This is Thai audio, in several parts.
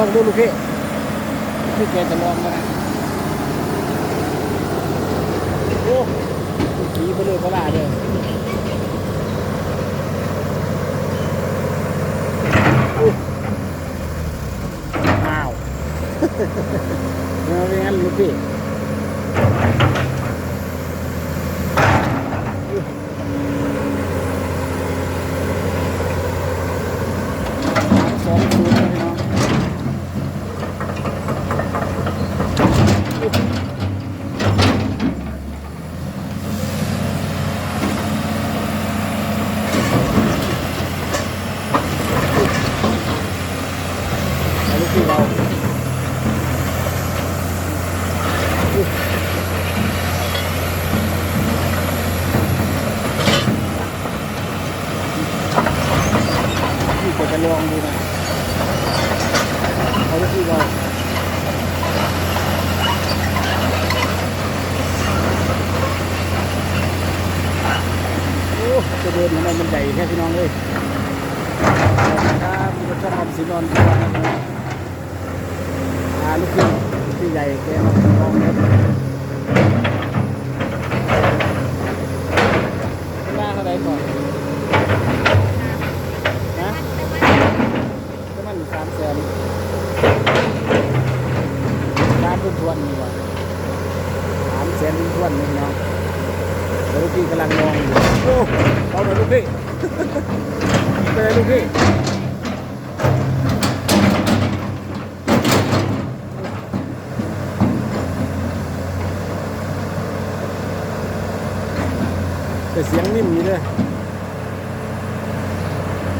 ลองดูลูกพี่พี่แกจะลองมานะโอ้ขี่ไปเลยพลาเลยอ้าวเอาเป็นงั้นลูกพี่สองศูนย์เลยพี่น้องเอาลูกพี่เรา พี่จะไปลองดูนะเอาลูกพี่เราโอ้จะเดินมันมันใหญ่แค่พี่น้องเลยครับมีรถช่างอมสินอนตัวนะครับอ่าลูกพี่พี่ใหญ่แกมาลองเลยหน้าเท่าไรก่อนนะก็มันสามแสนร้านทุนทวนนี่ว่ะสามแสนทุ่นทวนนี่เนาะ ลูกพี่กำลังมองอยู่โอ้เอาหน่อยลูกพี่ไปเลยลูกพี่แต่เสียงนิ่มอยู่เลย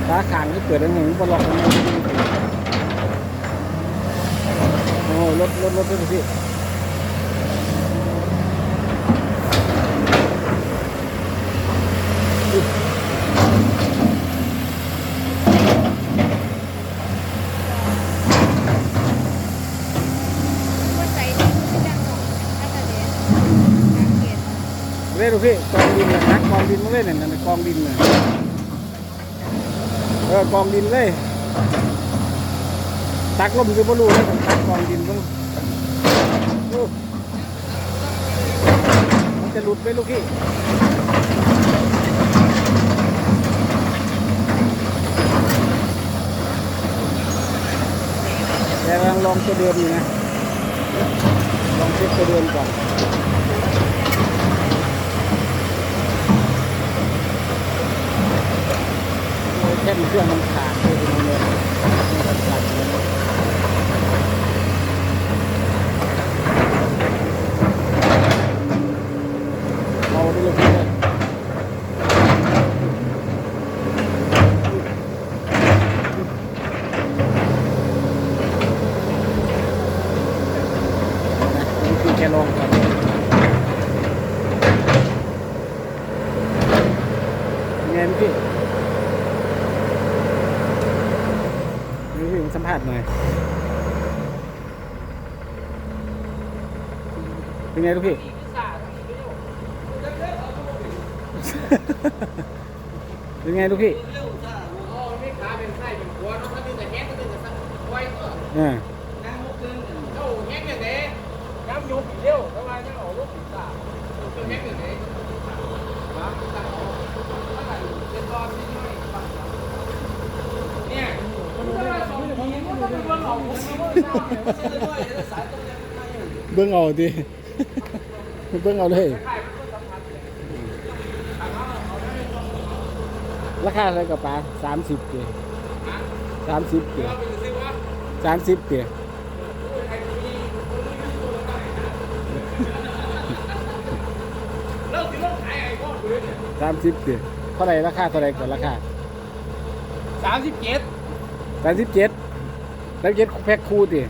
ตาขางที่เปิดอันหนึ่งบนหลอกอันนี้โอ้รถรถรถรถพี่ เล่นลูกพี่กองดินนะนักกองดินมาเล่นน่ะนั่นน่ะกองดินน่ะเออกองดินเลย ตักลมคือบ่รู้เลยผมตักกองดินต้องโอ้มันจะหลุดไปลูกพี่แต่กำลังลองตัวเดิมอยู่นะ ลองเช็คตัวเดิมก่อน แค่เครื่องมันขาดเลยทีเดียวมันขาดเลยเอาไปเลยพี่เลยนะนี่คือแค่ลองก่อนยังไงพี่ นี่พี่ผมสัม ภาษณ์หน่อย เป็นไงลูกพี่ เป็นไงลูกพี่อ่า เบิ้งเอาดิเบิ้งเอาเลย ราคาอะไรกับปลาสามสิบเกียสามสิบเกียสามสิบเกียสามสิบเกียเท่าไหรราคาเท่าไหรก่อนราคาสามสิบเจ็ดสามสิบเจ็ด สามสิบเจ็ดแพ็คคู่ดิ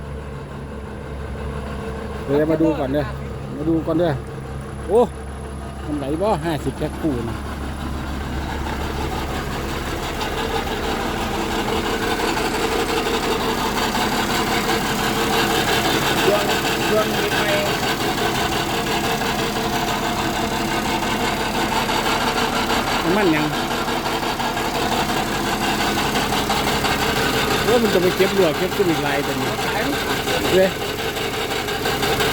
เดี๋ยวมาดูก่อนเด้อมาดูก่อนเด้อโอ้มันไหลบ่ห้าสิบแพ็คคู่นะเครื่องเครื่องมีไฟน้ำมันยัง ว่ามันจะไปเก็บเหลือเก็บตัวอีกลายตัวนี้สายมันขาดเลย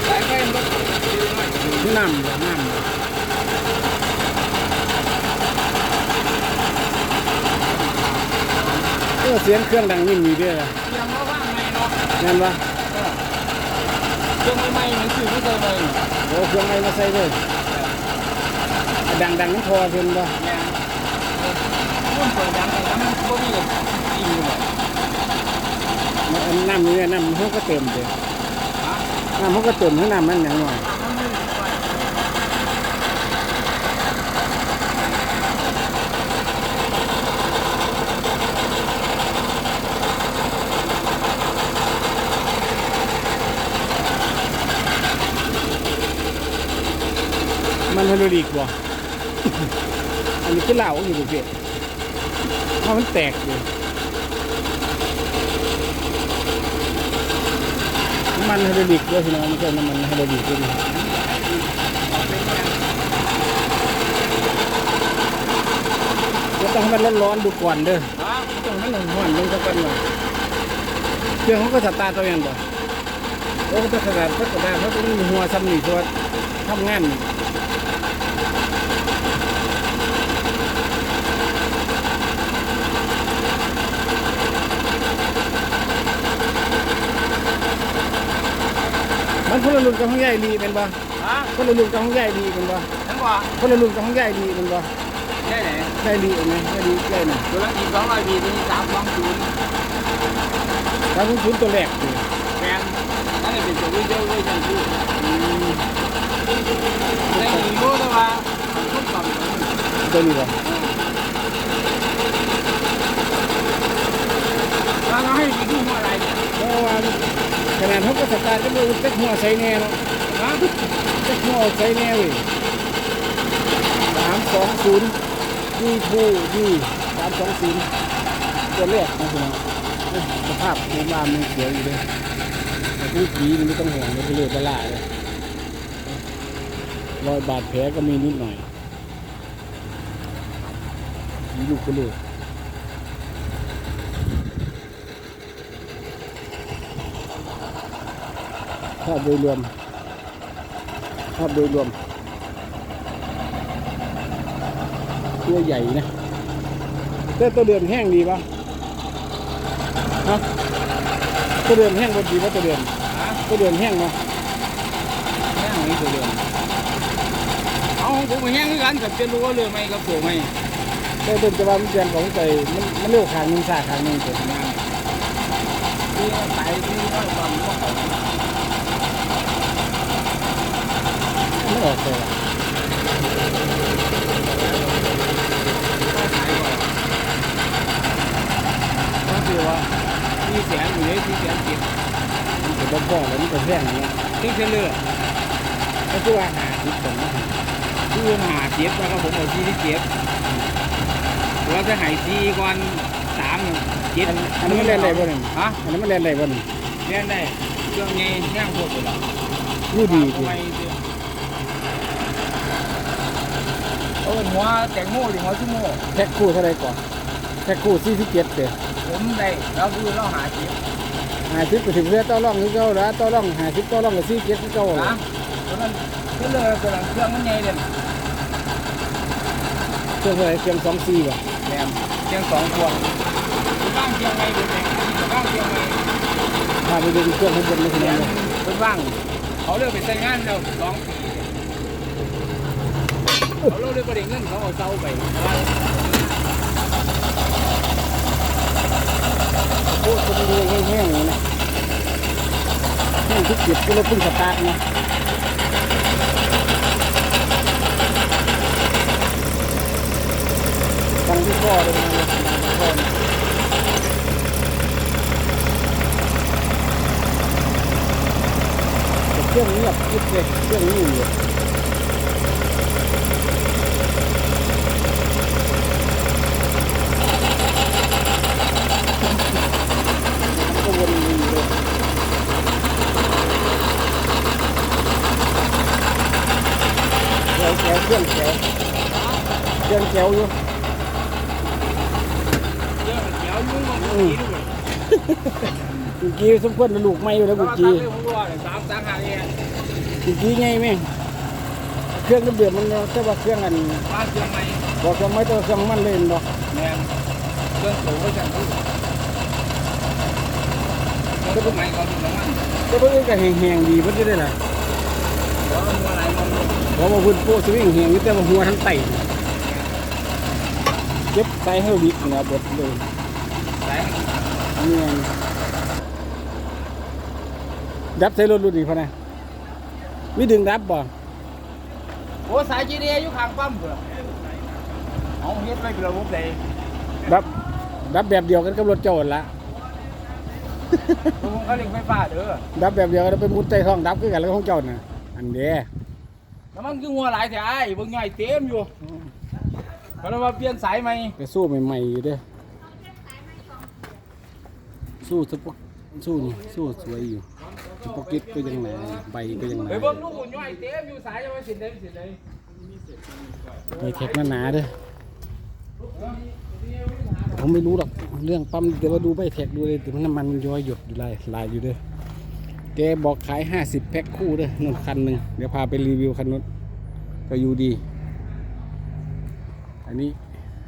สายไฟมันก็ดีมากน้ำเหลือน้ำเหลือเออเสียงเครื่องดังนี่มีด้วยล่ะยังว่าว่างไงเนาะงั้นวะเครื่องใหม่ๆมันคือไม่เคยเลยโอ้เครื่องไม้มาใส่เลยดังดังๆมันพอเพิ่นบ่เนี่ยมันเปิดดังเลยแล้วมันก็มีอีกเลยมั น้ำนี่น้ำมันก็เติมเด้น้ำมันก็เติมให้น้ำมันอย่างหน่อยมันให้ดูดีกว่าอันนี้คือเหล้าอยู่ดูเพี่เพราะมันแตกอยู่ำมันไฮดรอลิกด้วยพี่น้องไม่ใช่น้ำมันไฮดรอลิกด้วยต้องให้มันร้อนๆดูก่อนเด้อต้องให้มันร้อนลงสักกันหน่อยเครื่องเขาก็สตาร์ทตัวเองบ่โอ้ก็สตาร์ทก็สตาร์ทเขาต้องมีหัวซ้ำนี่ตัวทำงาน มันคนละรุ่นกับห้องใหญ่ดีเป็นบ่ฮะคนละรุ่นกับห้องใหญ่ดีเป็นบ่นั่นว่าคนละรุ่นกับห้องใหญ่ดีเป็นบ่ได้ไหนใหญ่ดีไหมใหญ่ดีใหญ่หน่อยตัวละอีกสองร้อยปีตัวนี้สามสองศูนย์ถ้าคุณคุณตัวแรกสิแมนนั่นเป็นตัววิเจ้าวิจังคู่ได้ยินรู้แต่ว่าทุกต่อมตัวนี้บ่ เราต้องให้ดีขึ้นอะไรเนี่ยเพราะว่าขนาดเขาก็สตาร์ทก็เลยจักหัวใส่แน่เนาะฮะจักหัวใส่แน่เว้ยสามสองศูนย์ดีทูดีสามสองศูนย์ตัวแรกนะคุณสภาพในบ้านมันเสียวอยู่เลยแต่ผู้ผีนี่ไม่ต้องห่วงเลยไปเลยปลาเลยรอยบาดแผลก็มีนิดหน่อยผีลูกไปเลย ภาพโดยรวม ภาพโดยรวมตัวใหญ่นะแต่ตัวเดือนแห้งดีปะฮะตัวเดือนแห้งบดีปะตัวเดือนฮะตัวเดือนแห้งเนาะแย่งนี้ตัวเดียวเอาผมมาแย่งด้วยกันกับเป็นรู้ว่าเรือไม่กับตัวไม่แต่ตัวจะว่ามันเดือนของใจมันมันเร็วขางหนึงสาขางหนึงเกิดงานที่สายที่ว่าความว่าเขา ไม่ออกเลยว่ะก็คือว่าที่แสนอยู่ในที่แสนเจ็ดมันจะบ่พอแล้วมันจะแห้งอย่างเงี้ยที่เลือก็คือว่าหาทิศสองที่หาเจ็ดแล้วก็ผมเอาที่ที่เจ็ดเราจะหายซีก่อนสามเจ็ดอันนี้มันเล่นได้บ่หนึ่งฮะอันนี้มันเล่นได้บ่หนึ่งเล่นได้เครื่องนี้แห้งพวกเรานี่ดีทำดีไม เออหัวแตงโมหรือหัวชั่วโมงแท็กคู่เท่าไรก่อนแท็กคู่สี่สิบเจ็ดเด้อผมได้แล้วคือเราหาเจ็ดหาสิบไปถึงเรือต่อร่องคือเก่าแล้วต่อร่องหาสิบต่อร่องกับสี่เจ็ดคือเก่านะเพราะนั้นก็เลยกำลังเครื่องมันใหญ่เลยเครื่องอะไรเครื่องสองสี่บ่แมมเชียงสองพวงบ้างเชียงใหม่เป็นไงบ้างเชียงใหม่พาไปดูเครื่องข้างบนนี่คือเชียยังงไงเป็นบ้าง เขาเลิกไปใช้งานแล้วสองปี เขาเลิกเลยประเด็นเงินเขาเอาเซาไปโอ้คนดูแห้งๆเลยนะแห้งทุกเจ็บก็เลยพิ่งสตาร์ทนะฟังที่ข้อเลยนะข้อนะแต่เครื่องเงียบคิดเลยเครื่องนิ่งเลย ก็วนอยู่เลยแถวแถวเครื่องแถวเค รื่องแถวอยู่เยองเขียวยุ่งมันดีด้วยกุกกี้สมควรเป็นลูกไม่อยู่แล้วกุกกี้ผมรอเลยสามสามหาเนี่ยกุกกี้ไงแม่เครื่องเดือดมันแต่ว่าเครื่องอันบ้านเชียงใหม่บอกเครื่องไม่ตัวเครื่องมันเล่นดอกแมนเครื่องสูงก็จังคือเครื่องใหม่เขาดูน้ำมันแต่เพิ่นก็แห้งๆดีเพิ่นจะได้ล่ะเดี๋ยวมันอะไรมันเพราะว่าพิ่นโป้สวิงแห้งอยู่แต่ว่าหัวทั้งไต เก็บใส่ให้วิกนะเบิดเลยแรงนี่ไงดับใส่รถรุ่นนี้พะนะมีดึงดับบ่โอ้สายจีเดียอยู่ข้างปั๊มเพื่อเอาเฮ็ดไว้เป็นระบบใดดับดับแบบเดียวกันกับรถโจรละผมเขาเรียกไฟฟ้าเด้อดับแบบเดียวกันแล้วไปมุดใต้ท้องดับคือกันแล้วของเจ้าน่ะอันเด้แล้วมันคือหัวหลายแท้ไอ้เบิ่งใหญ่เต็มอยู่ เพราะว่าเปลี่ยนสายใหม่ไปสู้ใหม่ๆอยู่เด้อสู้สปอกสู้นี่สู้สวยอยู่สปอกกิตก็ยังหนาใบก็ยังหนาไปเบิ่งลูกหุ่นย่อยเต็มอยู่สายจะว่าสิได้สิได้ใบแท็กหนาๆเด้อผมไม่รู้หรอกเรื่องปั๊มเดี๋ยวมาดูใบแท็กดูเลยแต่มันน้ำมันมันย้อยหยดอยู่ลายลายอยู่เด้อแกบอกขาย 50 แพ็คคู่เด้อนู่นคันหนึ่งเดี๋ยวพาไปรีวิวคันนู้นก็อยู่ดี อันนี้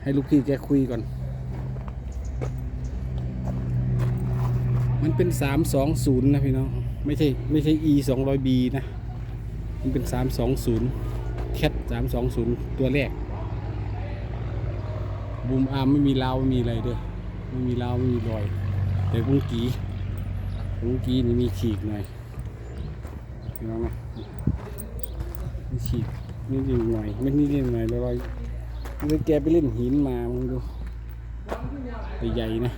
ให้ลูกพี่แกคุยก่อน มันเป็น320นะพี่น้อง ไม่ใช่ไม่ใช่ e 200 b นะ มันเป็น320แคท320ตัวแรก บูมอาร์มไม่มีราวไม่มีอะไรด้วยไม่มีราวไม่มีรอย แต่กุ้งกีกุ้งกีนี่มีฉีกหน่อยเห็นไหมมีฉีกนิดหน่อยไม่นิดหน่อยรอย นี่แกไปเล่นหินมามึงดูใหญ่ๆนะ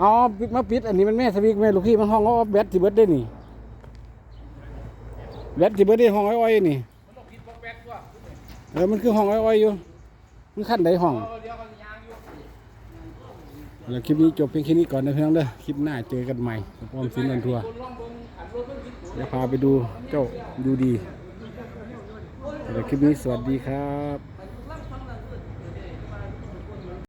อ๋อปิดมาปิด อันนี้มันแม่สวิกแม่ลูกพี่มันห้องเอาแบตที่เบิดได้นี่แบตที่เบิดได้ห้องอ้อยๆนี่มันต้องคิดบอกแบกว่าเออมันคือห้องอ้อยๆอยู่มันขั้นใดห้องแล้วคลิปนี้จบเพียงแค่นี้ก่อนนะเพื่อนเด้อคลิปหน้าเจอกันใหม่พร้อมสินนันทัวร์คนลองเบิ่งขันรถเพิ่นคิดเดี๋ยวพาไปดูเจ้าดูดี เดี๋ยวคลิปนี้สวัสดีครับ